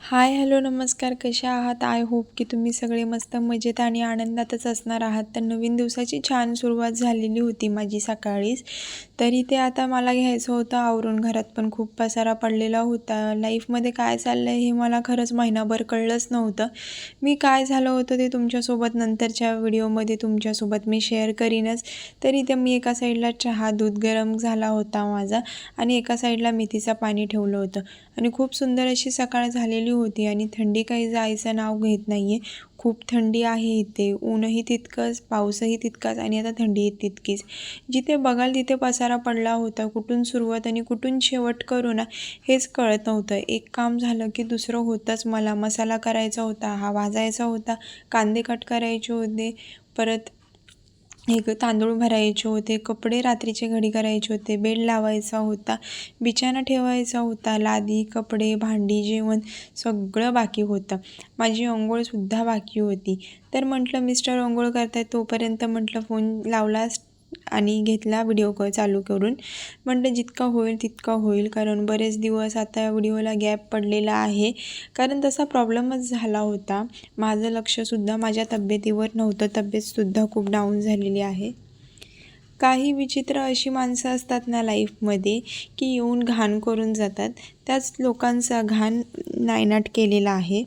Hi hello नमस्कार. कसे आहात? आय होप की तुम्ही सगळे मस्त मजेत आणि आनंदातच असणार आहात. तर नवीन दिवसाची छान सुरुवात झालेली होती माझी सकाळीच. तरी ते आता मला घ्यायचं होतं आवरून. घरात पण खूप पसारा पडलेला होता. लाईफमध्ये काय चाललं आहे हे मला खरंच महिनाभर कळलंच नव्हतं. मी काय झालं होतं ते तुमच्यासोबत नंतरच्या व्हिडिओमध्ये तुमच्यासोबत मी शेअर करीनच. तरी ते मी एका साईडला चहा दूध गरम झाला होता माझा आणि एका साईडला मेथीचं पाणी ठेवलं होतं. आणि खूप सुंदर अशी सकाळ झालेली होती आणि थंडी काही जायचं नाव घेत नाही आहे खूप थंडी आहे इथे. ऊनही तितकंच पाऊसही तितकाच आणि आता थंडी तितकीच. जिथे बघाल तिथे पसारा पडला होता. कुठून सुरुवात आणि कुठून शेवट करू ना हेच कळत नव्हतं. एक काम झालं की दुसरं होतंच मला. मसाला करायचा होता हा भाजायचा होता कांदे कट करायचे होते. परत एक तांदूळ भरायचे होते कपडे रात्रीचे घडी करायचे होते बेड लावायचा होता बिछाना ठेवायचा होता लादी कपडे भांडी जेवण सगळं बाकी होतं. माझी अंघोळसुद्धा बाकी होती. तर म्हटलं मिस्टर अंघोळ करतायत तोपर्यंत म्हटलं फोन लावलाच आणि घेतला व्हिडिओ कॉल चालू करून. म्हणलं जितकं होईल तितकं होईल. कारण बरेच दिवस आता व्हिडिओला गॅप पडलेला आहे. कारण तसा प्रॉब्लेमच झाला होता. माझं लक्षसुद्धा माझ्या तब्येतीवर नव्हतं. तब्येतसुद्धा खूप डाऊन झालेली आहे. काही विचित्र अशी माणसं असतात ना लाईफमध्ये की येऊन घाण करून जातात. त्याच लोकांचा घाण नायनाट केलेला आहे.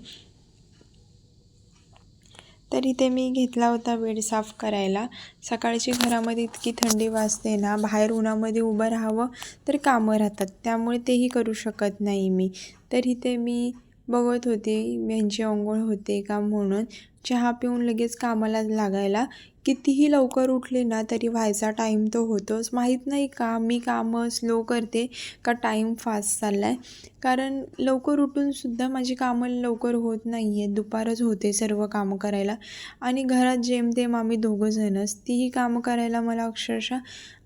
तर इथे मी घेतला होता बेड साफ करायला. सकाळची घरामध्ये इतकी थंडी वाजते ना बाहेर उन्हामध्ये उभं राहावं तर कामं राहतात. त्यामुळे तेही करू शकत नाही मी. तर इथे मी बघत होते यांची अंघोळ होते का म्हणून चहा पिऊन लगेच कामाला लागायला? कितीही लवकर उठले ना तरी व्हायचा टाईम तो होतोच. माहीत नाही का मी कामं स्लो करते का टाईम फास्ट चालला आहे कारण लवकर उठूनसुद्धा माझी कामं लवकर होत नाही आहेत दुपारच होते सर्व कामं करायला. आणि घरात जेमतेम आम्ही दोघंजणच तीही कामं करायला मला अक्षरशः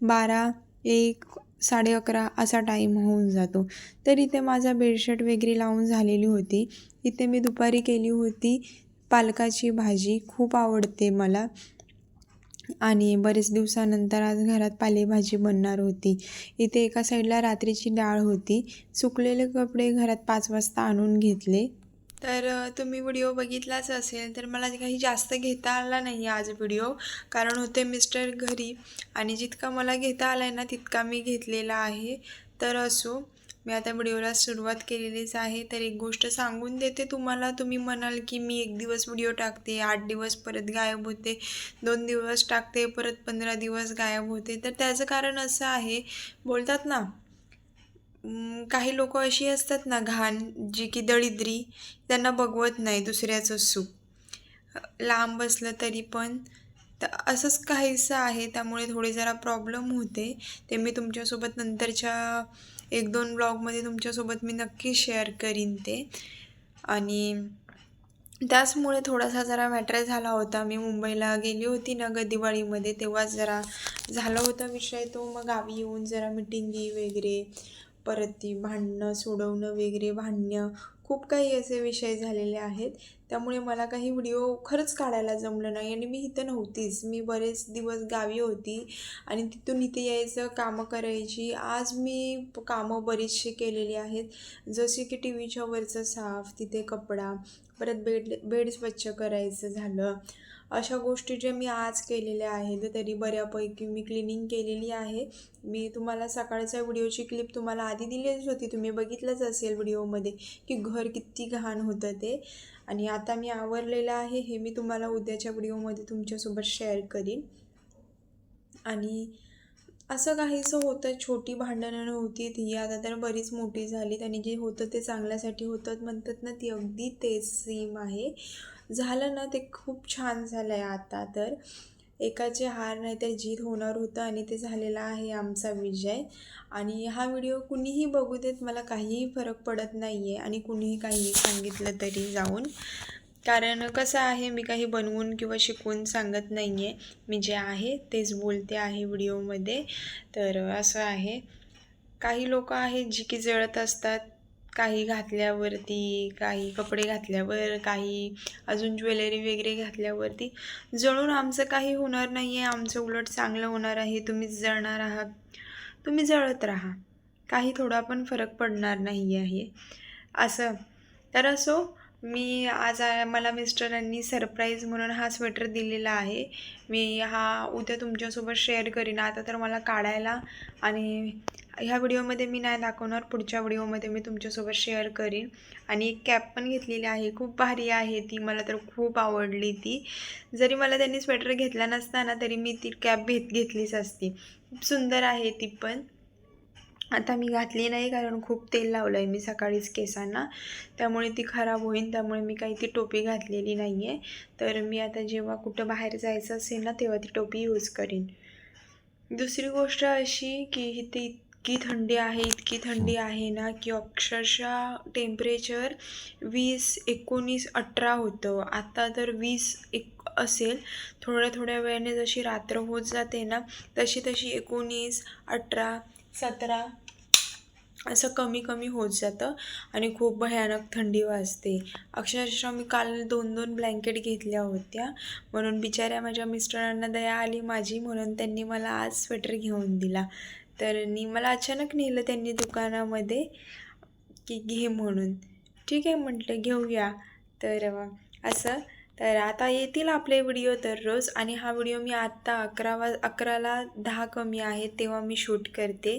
बारा एक साडे अकरा असा टाईम होऊन जातो. तर इथे माझा बेडशीट वगैरे लावून झालेली होती. इथे मी दुपारी केली होती. पालकाची भाजी खूप आवडते मला. आणि बरेच दिवसानंतर आज घरात पालेभाजी बनणार होती. इथे एका साईडला रात्रीची डाळ होती. सुकलेले कपडे घरात पाच वाजता आणून घेतले. तर तुम्ही व्हिडिओ बघितलाच असेल तर मला काही जास्त घेता आला नाही आज व्हिडिओ. कारण होते मिस्टर घरी आणि जितका मला घेता आला आहे ना तितका मी घेतलेला आहे. तर असो मी आता व्हिडिओला सुरुवात केलेलीच आहे. तर एक गोष्ट सांगून देते तुम्हाला तुम्ही म्हणाल की मी एक दिवस व्हिडिओ टाकते आठ दिवस परत गायब होते दोन दिवस टाकते परत पंधरा दिवस गायब होते. तर त्याचं कारण असं आहे बोलतात ना काही लोक अशी असतात ना घाण जी की दळिद्री त्यांना बघवत नाही दुसऱ्याचं सुख. लांब असलं तरी पण तर असंच काहीसं आहे त्यामुळे थोडे जरा प्रॉब्लेम होते. ते मी तुमच्यासोबत नंतरच्या एक दोन ब्लॉगमध्ये तुमच्यासोबत मी नक्की शेअर करीन ते. आणि त्याचमुळे थोडासा जरा मॅटर झाला होता. मी मुंबईला गेली होती ना ग दिवाळीमध्ये तेव्हाच जरा झाला होता विषय तो. मग गावी येऊन जरा मिटिंगी वगैरे परत ती भांडणं सोडवणं वगैरे भांडणं खूप काही असे विषय झालेले आहेत. त्यामुळे मला काही व्हिडिओ खरंच काढायला जमलं नाही आणि मी इथं नव्हतीच. मी बरेच दिवस गावी होती आणि तिथून इथे यायचं कामं करायची. आज मी कामं बरीचशी केलेली आहेत. जसे की टी व्हीच्या वरचं साफ तिथे कपडा परत बेड बेड स्वच्छ करायचं झालं. अशा गोष्टी ज्या मी आज केलेल्या आहेत तरी बऱ्यापैकी मी क्लिनिंग केलेली आहे. मी तुम्हाला सकाळच्या व्हिडिओची क्लिप तुम्हाला आधी दिलेलीच होती. तुम्ही बघितलंच असेल व्हिडिओमध्ये की घर किती घाण होतं ते. आणि आता मी आवरलेलं आहे हे मी तुम्हाला उद्याच्या व्हिडिओमध्ये तुमच्यासोबत शेअर करीन. आणि असं काहीसं होतं छोटी भांडणं नव्हती ती. आता तर बरीच मोठी झालीत आणि जे होतं ते चांगल्यासाठी होतं. म्हणतात ना ती अगदी तेच सेम आहे. झालं ना ते खूप छान झालं आहे आता तर. एकाचे हार नाही तर जीत होणार होतं आणि ते झालेला आहे आमचा विजय. आणि हा व्हिडिओ कुणीही बघू देत मला काहीही फरक पडत नाही आहे आणि कुणीही काहीही सांगितलं तरी जाऊन. कारण कसं आहे मी काही बनवून किंवा शिकवून सांगत नाही आहे मी जे आहे तेच बोलते आहे व्हिडिओमध्ये. तर असं आहे. काही लोक आहेत जी की जळत असतात. काही घातल्यावरती काही कपडे घातल्यावर काही अजून ज्वेलरी वगैरे घातल्यावरती. जळून आमचं काही होणार नाही आहे आमचं उलट चांगलं होणार आहे. तुम्हीच जळणार आहात. तुम्ही जळत राहा. काही थोडा पण फरक पडणार नाही आहे असं. तर असो मी आज मला मिस्टरांनी सरप्राईज म्हणून हा स्वेटर दिलेला आहे. मी हा उद्या तुमच्यासोबत शेअर करीन. आता तर मला काढायला आणि ह्या व्हिडिओमध्ये मी नाही दाखवणार. पुढच्या व्हिडिओमध्ये मी तुमच्यासोबत शेअर करीन. आणि एक कॅप पण घेतलेली आहे. खूप भारी आहे ती. मला तर खूप आवडली ती. जरी मला त्यांनी स्वेटर घेतला नसता ना तरी मी ती कॅप घेत घेतलीच असती. खूप सुंदर आहे ती पण. आता मी घातली नाही कारण खूप तेल लावलं आहे मी सकाळीच केसांना. त्यामुळे ती खराब होईल त्यामुळे मी काही ती टोपी घातलेली नाही आहे तर मी आता जेव्हा कुठं बाहेर जायचं असेल ना तेव्हा ती टोपी यूज करीन. दुसरी गोष्ट अशी की इथे इतकी थंडी आहे इतकी थंडी आहे ना की अक्षरशः टेम्परेचर वीस एकोणीस अठरा होतं. आता तर वीस एक असेल. थोड्या थोड्या वेळाने जशी रात्र होत जाते ना तशी तशी एकोणीस अठरा सतरा. असं कमी कमी होत जातं आणि खूप भयानक थंडी वाजते. अक्षरशः मी काल दोन दोन ब्लँकेट घेतल्या होत्या. म्हणून बिचाऱ्या माझ्या मिस्टरांना दया आली माझी म्हणून त्यांनी मला आज स्वेटर घेऊन दिला. तर मी मला अचानक नेलं त्यांनी दुकानामध्ये की घे म्हणून. ठीक आहे म्हटलं घेऊया. तर असं तर आता येतील आपले व्हिडिओ दररोज आणि हा व्हिडिओ मी आत्ता अकरा वा अकराला दहा कमी आहे तेव्हा मी शूट करते.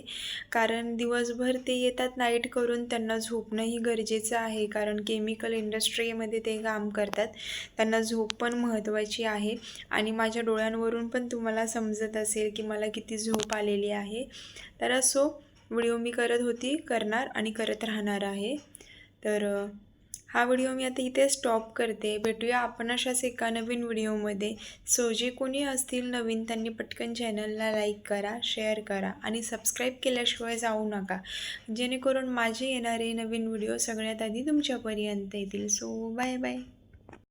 कारण दिवसभर ते येतात नाईट करून त्यांना झोपणंही गरजेचं आहे. कारण केमिकल इंडस्ट्रीमध्ये ते काम करतात. त्यांना झोप पण महत्त्वाची आहे. आणि माझ्या डोळ्यांवरून पण तुम्हाला समजत असेल की मला किती झोप आलेली आहे. तर असो व्हिडिओ मी करत होती करणार आणि करत राहणार आहे. तर हा व्हिडिओ मी आता इथे स्टॉप करते. भेटूया आपण अशाच एका नवीन व्हिडिओमध्ये. सो जे कोणी असतील नवीन त्यांनी पटकन चॅनलला लाईक करा शेअर करा आणि सबस्क्राईब केल्याशिवाय जाऊ नका. जेणेकरून माझे येणारे नवीन व्हिडिओ सगळ्यात आधी तुमच्यापर्यंत येतील. So bye bye